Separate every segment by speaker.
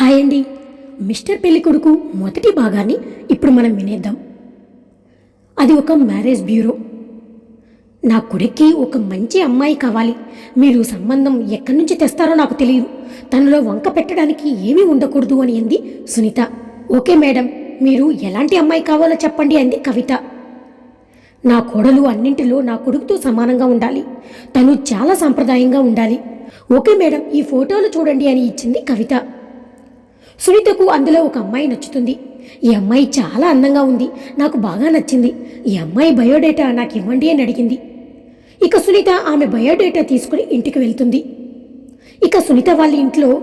Speaker 1: Hi అండి. Mister పెళ్ళి కొడుకు మొదటి భాగాన్ని ఇప్పుడు మనం వినేద్దాం. అది ఒక మ్యారేజ్ బ్యూరో. నా కొడుక్కి ఒక మంచి అమ్మాయి కావాలి. మీరు సంబంధం ఎక్కడి నుంచి తెస్తారో నాకు తెలియదు. తనలో వంక పెట్టడానికి ఏమీ ఉండకూడదు అని అంది సునీత. ఓకే మేడం మీరు ఎలాంటి అమ్మాయి కావాలో చెప్పండి అంది కవిత. నా కోడలు అన్నింటిలో నా కొడుకుతో సమానంగా ఉండాలి. తను చాలా సాంప్రదాయంగా ఉండాలి. ఓకే మేడం ఈ ఫోటోలు చూడండి అని ఇచ్చింది కవిత. సునీతకు అందులో ఒక అమ్మాయి నచ్చుతుంది. ఈ అమ్మాయి చాలా అందంగా ఉంది. నాకు బాగా నచ్చింది. ఈ అమ్మాయి బయోడేటా నాకు ఇవ్వండి అని అడిగింది. ఇక సునీత ఆమె బయోడేటా తీసుకుని ఇంటికి వెళ్తుంది. ఇక సునీత వాళ్ళ ఇంట్లో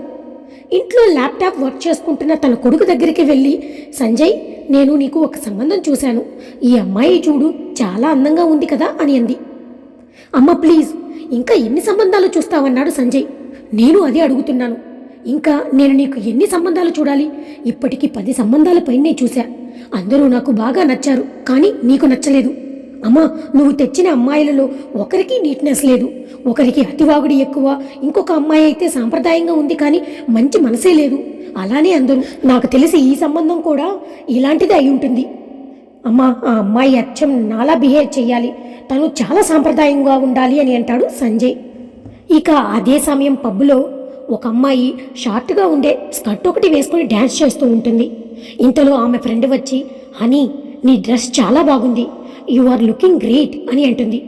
Speaker 1: ఇంట్లో ల్యాప్టాప్ వర్క్ చేసుకుంటున్న తన కొడుకు దగ్గరికి వెళ్ళి సంజయ్ నేను నీకు ఒక సంబంధం చూశాను. ఈ అమ్మాయి చూడు చాలా అందంగా ఉంది కదా అని అంది. అమ్మ ప్లీజ్ ఇంకా ఎన్ని సంబంధాలు చూస్తావన్నాడు సంజయ్. నేను అదే అడుగుతున్నాను. ఇంకా నేను నీకు ఎన్ని సంబంధాలు చూడాలి? ఇప్పటికీ పది సంబంధాల పైనే చూశా. అందరూ నాకు బాగా నచ్చారు కానీ నీకు నచ్చలేదు. అమ్మా నువ్వు తెచ్చిన అమ్మాయిలలో ఒకరికి నీట్నెస్ లేదు. ఒకరికి అతివాగుడి ఎక్కువ ఇంకొక అమ్మాయి అయితే సాంప్రదాయంగా ఉంది కానీ మంచి మనసే లేదు. అలానే అందరూ. నాకు తెలిసి ఈ సంబంధం కూడా ఇలాంటిదే అయి ఉంటుంది. అమ్మా ఆ అమ్మాయి అచ్చం నాలా బిహేవ్ చేయాలి. తను చాలా సాంప్రదాయంగా ఉండాలి అని అంటాడు సంజయ్. ఇక అదే సమయం పబ్బులో ఒక అమ్మాయి షార్ట్గా ఉండే స్కర్ట్ ఒకటి వేసుకుని డ్యాన్స్ చేస్తూ ఉంటుంది. ఇంతలో ఆమె ఫ్రెండ్ వచ్చి హనీ నీ డ్రెస్ చాలా బాగుంది. యు ఆర్ లుకింగ్ గ్రేట్ అని అంటుంది.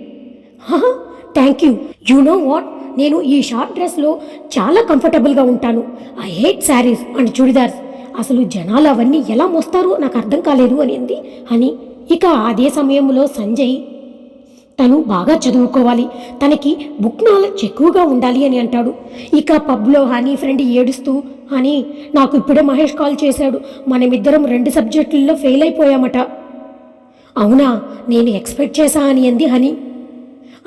Speaker 1: Thank you. You know what? నేను ఈ షార్ట్ డ్రెస్లో చాలా కంఫర్టబుల్గా ఉంటాను. I hate saris and churidars. అసలు జనాలు అవన్నీ ఎలా మోస్తారో నాకు అర్థం కాలేదు అని అంది అని ఇక అదే సమయంలో సంజయ్ తను బాగా చదువుకోవాలి. తనకి బుక్ నాలెడ్జ్ ఎక్కువగా ఉండాలి అని అంటాడు. ఇక పబ్లో హనీ ఫ్రెండ్ ఏడుస్తూ అని నాకు ఇప్పుడే మహేష్ కాల్ చేశాడు. మనమిద్దరం రెండు సబ్జెక్టుల్లో ఫెయిల్ అయిపోయామట. అవునా? నేను ఎక్స్పెక్ట్ చేశా అని అంది హనీ.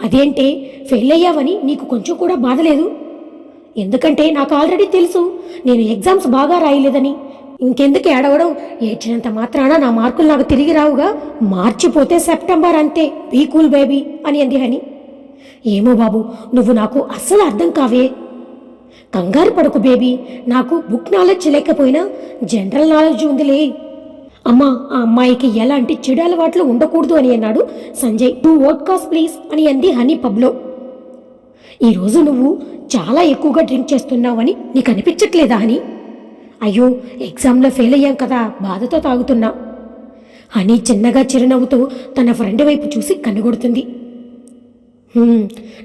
Speaker 1: అదేంటే ఫెయిల్ అయ్యావని నీకు కొంచెం కూడా బాధలేదు ఎందుకంటే నాకు ఆల్రెడీ తెలుసు. నేను ఎగ్జామ్స్ బాగా రాయలేదని. ఇంకెందుకు ఏడవడం? ఏడ్చినంత మాత్రాన నా మార్కులు నాకు తిరిగి రావుగా మార్చిపోతే సెప్టెంబర్ అంతే. బీ కూల్ బేబీ అని అంది హని. ఏమో బాబు నువ్వు నాకు అస్సలు అర్థం కావే. కంగారు పడకు బేబీ నాకు బుక్ నాలెడ్జ్ లేకపోయినా జనరల్ నాలెడ్జ్ ఉందిలే. అమ్మా ఆ అమ్మాయికి ఎలాంటి చెడు అలవాట్లు ఉండకూడదు అని అన్నాడు సంజయ్. టూ వోడ్కాస్ ప్లీజ్ అని అంది హనీ పబ్లో. ఈరోజు నువ్వు చాలా ఎక్కువగా డ్రింక్ చేస్తున్నావని నీకు అనిపించట్లేదా అని అయ్యో ఎగ్జామ్లో ఫెయిల్ అయ్యాం కదా బాధతో తాగుతున్నా. అని చిన్నగా చిరునవ్వుతూ తన ఫ్రెండ్ వైపు చూసి కనుగొడుతుంది.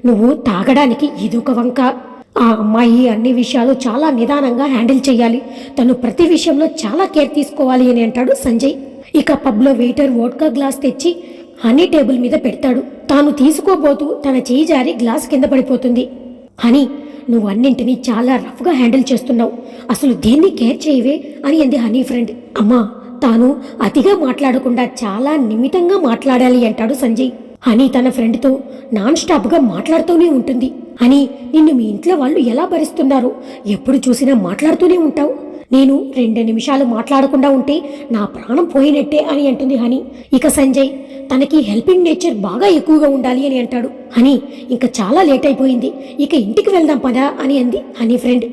Speaker 1: నువ్వు తాగడానికి ఇదొక వంక. ఆ అమ్మాయి అన్ని విషయాలు చాలా నిదానంగా హ్యాండిల్ చేయాలి తను ప్రతి విషయంలో చాలా కేర్ తీసుకోవాలి అని అంటాడు సంజయ్. ఇక పబ్లో వెయిటర్ వోడ్కా గ్లాస్ తెచ్చి హనీ టేబుల్ మీద పెడతాడు. తాను తీసుకోబోతూ తన చేయి జారి గ్లాస్ కింద పడిపోతుంది. హనీ నువ్వు అన్నింటినీ చాలా రఫ్గా హ్యాండిల్ చేస్తున్నావు. అసలు దేన్ని కేర్ చేయవే అని అంది హనీ ఫ్రెండ్. అమ్మా తాను అతిగా మాట్లాడకుండా చాలా నిమితంగా మాట్లాడాలి అంటాడు సంజయ్. హనీ తన ఫ్రెండ్తో నాన్ స్టాప్గా మాట్లాడుతూనే ఉంటుంది. అని నిన్ను మీ ఇంట్లో వాళ్ళు ఎలా భరిస్తున్నారు? ఎప్పుడు చూసినా మాట్లాడుతూనే ఉంటావు. నేను రెండు నిమిషాలు మాట్లాడకుండా ఉంటే నా ప్రాణం పోయినట్టే అని అంటుంది హనీ. ఇక సంజయ్ తనకి హెల్పింగ్ నేచర్ బాగా ఎక్కువగా ఉండాలి అని అంటాడు. హనీ ఇంకా చాలా లేట్ అయిపోయింది. ఇక ఇంటికి వెళ్దాం పదా అని అంది హనీ ఫ్రెండ్.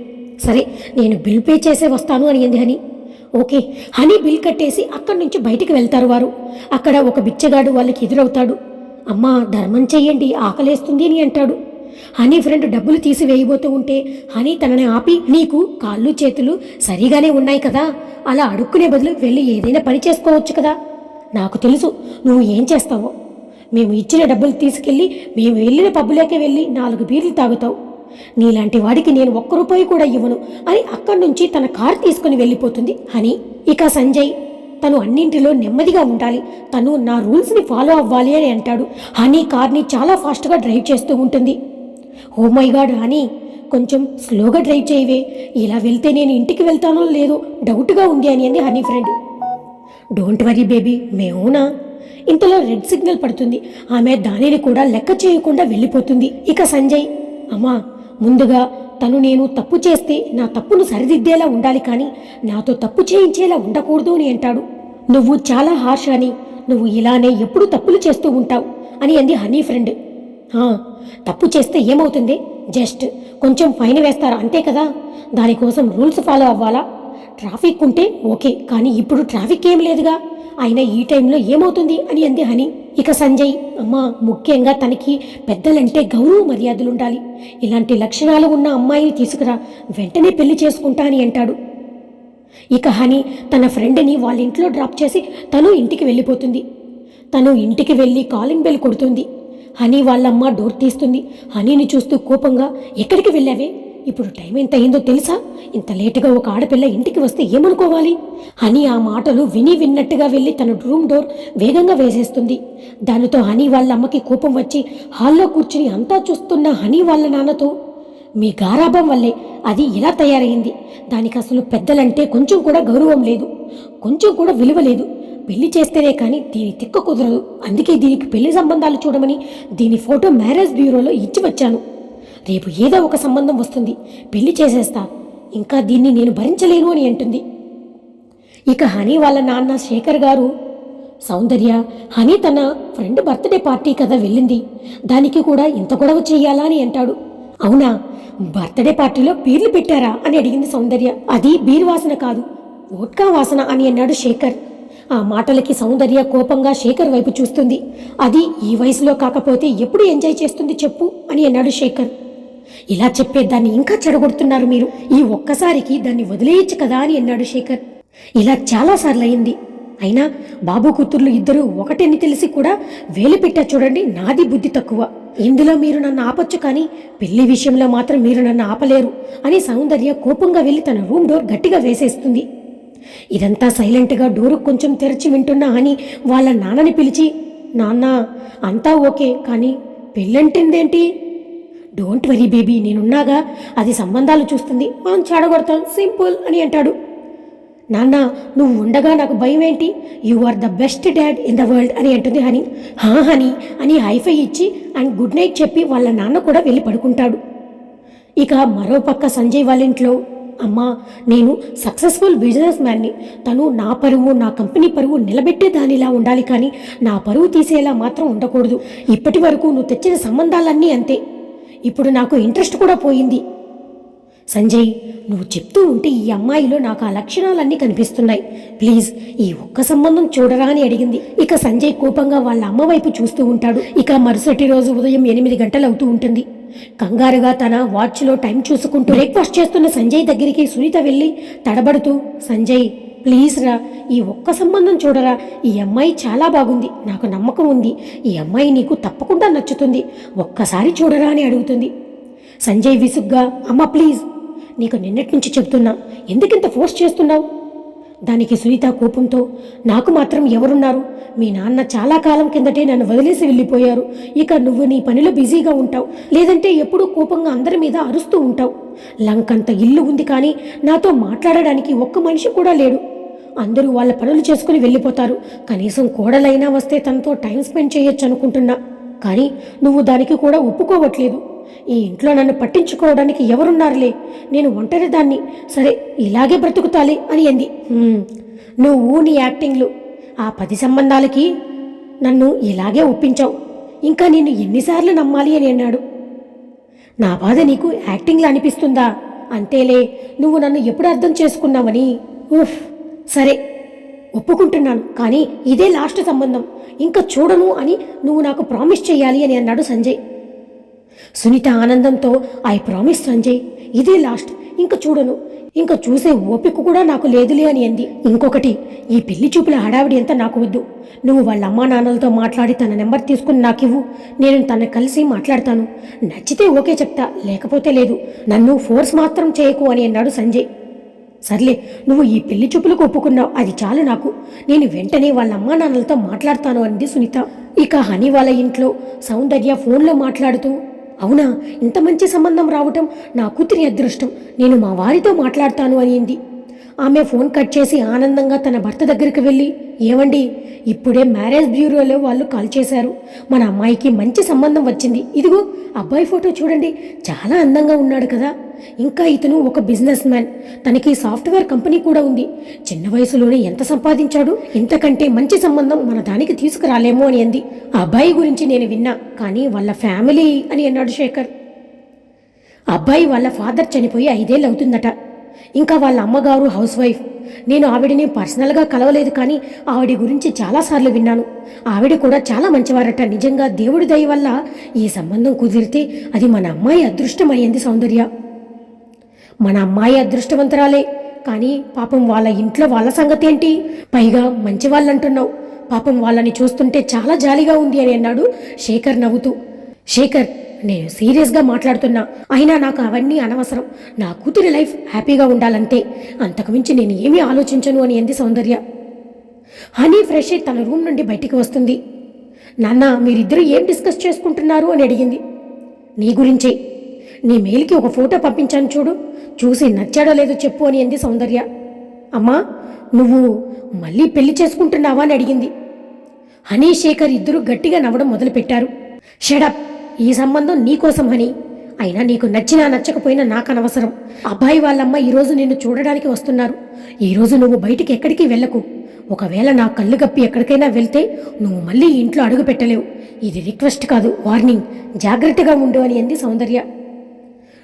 Speaker 1: సరే నేను బిల్ పే చేసే వస్తాను అని అంది హనీ. ఓకే హనీ బిల్ కట్టేసి అక్కడి నుంచి బయటికి వెళ్తారు వారు. అక్కడ ఒక బిచ్చగాడు వాళ్ళకి ఎదురవుతాడు. అమ్మా ధర్మం చెయ్యండి ఆకలేస్తుంది అని అంటాడు. హనీ ఫ్రెండ్ డబ్బులు తీసి వేయబోతూ ఉంటే హనీ తనని ఆపి నీకు కాళ్ళు చేతులు సరిగానే ఉన్నాయి కదా? అలా అడుక్కునే బదులు వెళ్ళి ఏదైనా పని చేసుకోవచ్చు కదా? నాకు తెలుసు. నువ్వు ఏం చేస్తావో. మేము ఇచ్చిన డబ్బులు తీసుకెళ్ళి మేము వెళ్ళిన పబ్బులోకి వెళ్ళి నాలుగు బీర్లు తాగుతావు. నీలాంటి వాడికి నేను ఒక్క రూపాయి కూడా ఇవ్వను అని అక్కడి నుంచి తన కారు తీసుకుని వెళ్ళిపోతుంది హనీ. ఇక సంజయ్ తను అన్నింటిలో నెమ్మదిగా ఉండాలి. తను నా రూల్స్ని ఫాలో అవ్వాలి అని అంటాడు. హనీ కార్ని చాలా ఫాస్ట్గా డ్రైవ్ చేస్తూ ఉంటుంది. ఓ మై గాడ్ హనీ కొంచెం స్లోగా డ్రైవ్ చేయవే. ఇలా వెళ్తే నేను ఇంటికి వెళ్తానో లేదో డౌట్గా ఉంది అని అంది Honey friend. Don't worry baby మేమునా? ఇంతలో రెడ్ సిగ్నల్ పడుతుంది. ఆమె దానిని కూడా లెక్క చేయకుండా వెళ్ళిపోతుంది. ఇక సంజయ్ అమ్మా ముందుగా తను నేను తప్పు చేస్తే నా తప్పును సరిదిద్దేలా ఉండాలి కానీ నాతో తప్పు చేయించేలా ఉండకూడదు అని అంటాడు. నువ్వు చాలా హార్ష్ అని నువ్వు ఇలానే ఎప్పుడు తప్పులు చేస్తూ ఉంటావు అని అంది హనీ ఫ్రెండ్ తప్పు చేస్తే ఏమవుతుంది? జస్ట్ కొంచెం ఫైన్ వేస్తారు? అంతే కదా? దానికోసం రూల్స్ ఫాలో అవ్వాలా? ట్రాఫిక్ ఉంటే ఓకే కానీ ఇప్పుడు ట్రాఫిక్ ఏం లేదుగా. అయినా ఈ టైంలో ఏమవుతుంది అని అంది హని. ఇక సంజయ్ అమ్మ ముఖ్యంగా తనకి పెద్దలంటే గౌరవ మర్యాదలు ఉండాలి ఇలాంటి లక్షణాలు ఉన్న అమ్మాయిని తీసుకురా వెంటనే పెళ్ళి చేసుకుంటా అని అంటాడు. ఇక హని తన ఫ్రెండ్ని వాళ్ళ ఇంట్లో డ్రాప్ చేసి తను ఇంటికి వెళ్ళిపోతుంది. తను ఇంటికి వెళ్ళి కాలింగ్ బెల్ కొడుతుంది. హనీ వాళ్ళమ్మ డోర్ తీస్తుంది. హనీని చూస్తూ కోపంగా ఎక్కడికి వెళ్ళావే? ఇప్పుడు టైం ఎంత అయిందో తెలుసా? ఇంత లేటుగా ఒక ఆడపిల్ల ఇంటికి వస్తే ఏమనుకోవాలి? హనీ ఆ మాటలు విని విన్నట్టుగా వెళ్ళి తన రూమ్ డోర్ వేగంగా వేసేస్తుంది. దానితో హనీ వాళ్ళ అమ్మకి కోపం వచ్చి హాల్లో కూర్చుని అంతా చూస్తున్న హనీ వాళ్ళ నాన్నతో? మీ గారాభం వల్లే అది ఇలా తయారైంది దానికి అసలు పెద్దలంటే కొంచెం కూడా గౌరవం లేదు. కొంచెం కూడా విలువ లేదు. పెళ్ళి చేస్తేనే కానీ దీని తిక్క కుదరదు. అందుకే దీనికి పెళ్ళి సంబంధాలు చూడమని దీని ఫోటో మ్యారేజ్ బ్యూరోలో ఇచ్చి వచ్చాను. రేపు ఏదో ఒక సంబంధం వస్తుంది. పెళ్ళి చేసేస్తా. ఇంకా దీన్ని నేను భరించలేను అని అంటుంది. ఇక హనీ వాళ్ళ నాన్న శేఖర్ గారు సౌందర్య హనీ తన ఫ్రెండ్ బర్త్డే పార్టీ కదా వెళ్ళింది. దానికి కూడా ఇంత గొడవ చెయ్యాలా అని అంటాడు. అవునా? బర్త్డే పార్టీలో బీర్లు పెట్టారా అని అడిగింది సౌందర్య. అది బీర్ వాసన కాదు వోడ్కా వాసన అని అన్నాడు శేఖర్. ఆ మాటలకి సౌందర్య కోపంగా శేఖర్ వైపు చూస్తుంది. అది ఈ వయసులో కాకపోతే ఎప్పుడు ఎంజాయ్ చేస్తుంది చెప్పు అని అన్నాడు శేఖర్. ఇలా చెప్పే దాన్ని ఇంకా చెడగొడుతున్నారు మీరు. ఈ ఒక్కసారికి దాన్ని వదిలేయచ్చు కదా అని అన్నాడు శేఖర్. ఇలా చాలాసార్లు అయింది అయినా బాబు కూతుర్లు ఇద్దరూ ఒకటని తెలిసి కూడా వేలు పెట్టా చూడండి నాది బుద్ధి తక్కువ. ఇందులో మీరు నన్ను ఆపొచ్చు కానీ పెళ్ళి విషయంలో మాత్రం మీరు నన్ను ఆపలేరు అని సౌందర్య కోపంగా వెళ్ళి తన రూమ్ డోర్ గట్టిగా వేసేస్తుంది. ఇదంతా సైలెంట్గా డోరు కొంచెం తెరిచి వింటున్నా అని వాళ్ళ నాన్నని పిలిచి నాన్న అంతా ఓకే కానీ పెళ్ళంటిందేంటి? డోంట్ వరీ బేబీ నేనున్నాగా. అది సంబంధాలు చూస్తుంది. మనం చెడగొడతాం సింపుల్ అని అంటాడు. నాన్న నువ్వు ఉండగా నాకు భయం ఏంటి you are the best dad in the world అని అంటుంది హనీ. హా హనీ అని హైఫై ఇచ్చి అండ్ గుడ్ నైట్ చెప్పి వాళ్ళ నాన్న కూడా వెళ్ళి పడుకుంటాడు. ఇక మరో పక్క సంజయ్ వాళ్ళ ఇంట్లో అమ్మా నేను సక్సెస్ఫుల్ బిజినెస్ మ్యాన్ని తను నా పరువు నా కంపెనీ పరువు నిలబెట్టే దానిలా ఉండాలి కానీ నా పరువు తీసేలా మాత్రం ఉండకూడదు. ఇప్పటి వరకు నువ్వు తెచ్చిన సంబంధాలన్నీ అంతే. ఇప్పుడు నాకు ఇంట్రెస్ట్ కూడా పోయింది. సంజయ్ నువ్వు చెప్తూ ఉంటే ఈ అమ్మాయిలో నాకు ఆ లక్షణాలన్నీ కనిపిస్తున్నాయి. ప్లీజ్ ఈ ఒక్క సంబంధం చూడరా అని అడిగింది. ఇక సంజయ్ కోపంగా వాళ్ళ అమ్మ వైపు చూస్తూ ఉంటాడు. ఇక మరుసటి రోజు ఉదయం ఎనిమిది గంటలు అవుతూ ఉంటుంది. కంగారుగా తన వాచ్లో టైం చూసుకుంటూ బ్రేక్ఫాస్ట్ చేస్తున్న సంజయ్ దగ్గరికి సునీత వెళ్ళి తడబడుతూ సంజయ్ ప్లీజ్ రా ఈ ఒక్క సంబంధం చూడరా. ఈ అమ్మాయి చాలా బాగుంది నాకు నమ్మకం ఉంది. ఈ అమ్మాయి నీకు తప్పకుండా నచ్చుతుంది ఒక్కసారి చూడరా అని అడుగుతుంది. సంజయ్ విసుగ్గా అమ్మ ప్లీజ్ నీకు నిన్నటి నుంచి చెబుతున్నా ఎందుకింత ఫోర్స్ చేస్తున్నావు? దానికి సునీత కోపంతో నాకు మాత్రం ఎవరున్నారు? మీ నాన్న చాలా కాలం కిందటే నన్ను వదిలేసి వెళ్ళిపోయారు. ఇక నువ్వు నీ పనిలో బిజీగా ఉంటావు. లేదంటే ఎప్పుడూ కోపంగా అందరి మీద అరుస్తూ ఉంటావు. లంకంత ఇల్లు ఉంది కానీ నాతో మాట్లాడడానికి ఒక్క మనిషి కూడా లేడు. అందరూ వాళ్ళ పనులు చేసుకుని వెళ్ళిపోతారు. కనీసం కోడలైనా వస్తే తనతో టైం స్పెండ్ చేయొచ్చు అనుకుంటున్నా. కానీ నువ్వు దానికి కూడా ఒప్పుకోవట్లేదు. ఈ ఇంట్లో నన్ను పట్టించుకోవడానికి ఎవరున్నారులే? నేను ఒంటరి దాన్ని సరే ఇలాగే బ్రతుకుతాలి అని అంది. నువ్వు నీ యాక్టింగ్లు. ఆ పది సంబంధాలకి నన్ను ఇలాగే ఒప్పించావు. ఇంకా నిన్ను ఎన్నిసార్లు నమ్మాలి అని అన్నాడు. నా బాధ నీకు యాక్టింగ్లా అనిపిస్తుందా? అంతేలే నువ్వు నన్ను ఎప్పుడు అర్థం చేసుకున్నావని? ఊఫ్ సరే ఒప్పుకుంటున్నాను కానీ ఇదే లాస్ట్ సంబంధం. ఇంకా చూడను అని నువ్వు నాకు ప్రామిస్ చేయాలి అని అన్నాడు సంజయ్. సునీత ఆనందంతో ఐ ప్రామిస్ సంజయ్ ఇదే లాస్ట్ ఇంకా చూడను. ఇంకా చూసే ఓపిక కూడా నాకు లేదులే అని అంది. ఇంకొకటి ఈ పెళ్ళి చూపుల హడావిడి అంతా నాకు వద్దు. నువ్వు వాళ్ళ అమ్మా నాన్నలతో మాట్లాడి తన నెంబర్ తీసుకుని నాకివ్వు నేను తన కలిసి మాట్లాడతాను. నచ్చితే ఓకే చెప్తా లేకపోతే లేదు. నన్ను ఫోర్స్ మాత్రం చేయకు అని అన్నాడు సంజయ్. సర్లే నువ్వు ఈ పెళ్ళి చూపులకు ఒప్పుకున్నావు. అది చాలు నాకు. నేను వెంటనే వాళ్ళ అమ్మా నాన్నలతో మాట్లాడతాను అంది సునీత. ఇక హనీ వాళ్ళ ఇంట్లో సౌందర్య ఫోన్లో మాట్లాడుతూ అవునా ఇంత మంచి సంబంధం రావటం నా కూతురి అదృష్టం. నేను మా వారితో మాట్లాడతాను అనింది ఆమె ఫోన్ కట్ చేసి ఆనందంగా తన భర్త దగ్గరికి వెళ్ళి ఏమండి ఇప్పుడే మ్యారేజ్ బ్యూరోలో వాళ్ళు కాల్ చేశారు. మన అమ్మాయికి మంచి సంబంధం వచ్చింది. ఇదిగో అబ్బాయి ఫోటో చూడండి. చాలా అందంగా ఉన్నాడు కదా. ఇంకా ఇతను ఒక బిజినెస్ మ్యాన్. తనకి సాఫ్ట్వేర్ కంపెనీ కూడా ఉంది. చిన్న వయసులోనే ఎంత సంపాదించాడు ఇంతకంటే మంచి సంబంధం మన దానికి తీసుకురాలేమో అని అంది. ఆ అబ్బాయి గురించి నేను విన్నా కానీ వాళ్ళ ఫ్యామిలీ అని అన్నాడు శేఖర్. అబ్బాయి వాళ్ళ ఫాదర్ చనిపోయి ఐదేళ్ళు అవుతుందట ఇంకా వాళ్ళ అమ్మగారు హౌస్ వైఫ్. నేను ఆవిడని పర్సనల్గా కలవలేదు కానీ ఆవిడ గురించి చాలాసార్లు విన్నాను. ఆవిడ కూడా చాలా మంచివారట. నిజంగా దేవుడి దయ వల్ల ఈ సంబంధం కుదిరితే అది మన అమ్మాయి అదృష్టం అయ్యింది సౌందర్య. మన అమ్మాయి అదృష్టవంతరాలే. కానీ పాపం వాళ్ళ ఇంట్లో వాళ్ళ సంగతి ఏంటి? పైగా మంచి వాళ్ళంటున్నావు. పాపం వాళ్ళని చూస్తుంటే చాలా జాలిగా ఉంది అని అన్నాడు శేఖర్ నవ్వుతూ. శేఖర్ నేను సీరియస్గా మాట్లాడుతున్నా. అయినా నాకు అవన్నీ అనవసరం. నా కూతురి లైఫ్ హ్యాపీగా ఉండాలంతే అంతకుమించి నేను ఏమీ ఆలోచించను అని అంది సౌందర్య. హనీ ఫ్రెష్ అయి తన రూమ్ నుండి బయటికి వస్తుంది. నాన్న మీరిద్దరూ ఏం డిస్కస్ చేసుకుంటున్నారు అని అడిగింది. నీ గురించే. నీ మెయిల్కి ఒక ఫోటో పంపించాను చూడు. చూసి నచ్చాడో లేదో చెప్పు అని అంది సౌందర్య. అమ్మా నువ్వు మళ్ళీ పెళ్ళి చేసుకుంటున్నావా అని అడిగింది. హనీ శేఖర్ ఇద్దరు గట్టిగా నవ్వడం మొదలుపెట్టారు. షడప్ ఈ సంబంధం నీకోసం అని అయినా నీకు నచ్చినా నచ్చకపోయినా నాకు అనవసరం అబ్బాయి వాళ్ళమ్మ ఈరోజు నిన్ను చూడడానికి వస్తున్నారు. ఈరోజు నువ్వు బయటికి ఎక్కడికి వెళ్ళకు. ఒకవేళ నా కళ్ళు గప్పి ఎక్కడికైనా వెళ్తే నువ్వు మళ్ళీ ఇంట్లో అడుగు పెట్టలేవు. ఇది రిక్వెస్ట్ కాదు వార్నింగ్. జాగ్రత్తగా ఉండు అని అంది సౌందర్య.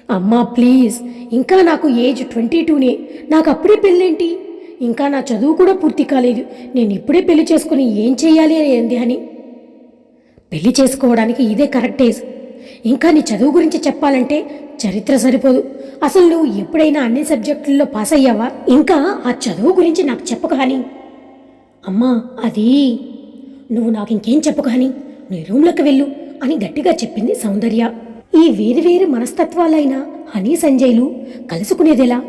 Speaker 1: అమ్మా ప్లీజ్. ఇంకా నాకు ఏజ్ ట్వంటీ టూనే. నాకు అప్పుడే పెళ్ళేంటి? ఇంకా నా చదువు కూడా పూర్తి కాలేదు. నేను ఇప్పుడే పెళ్ళి చేసుకుని ఏం చేయాలి అని అంది అని పెళ్ళి చేసుకోవడానికి ఇదే కరెక్ట్ ఏజ్. ఇంకా నీ చదువు గురించి చెప్పాలంటే చరిత్ర సరిపోదు. అసలు నువ్వు ఎప్పుడైనా అన్ని సబ్జెక్టుల్లో పాస్ అయ్యావా? ఇంకా ఆ చదువు గురించి నాకు చెప్పకు కానీ అమ్మా అది నువ్వు నాకు ఇంకేం చెప్పు కానీ నీ రూమ్లోకి వెళ్ళు అని గట్టిగా చెప్పింది సౌందర్య. ఈ వేరు వేరు మనస్తత్వాలైన హనీ సంజయ్లు కలుసుకునేదెలా?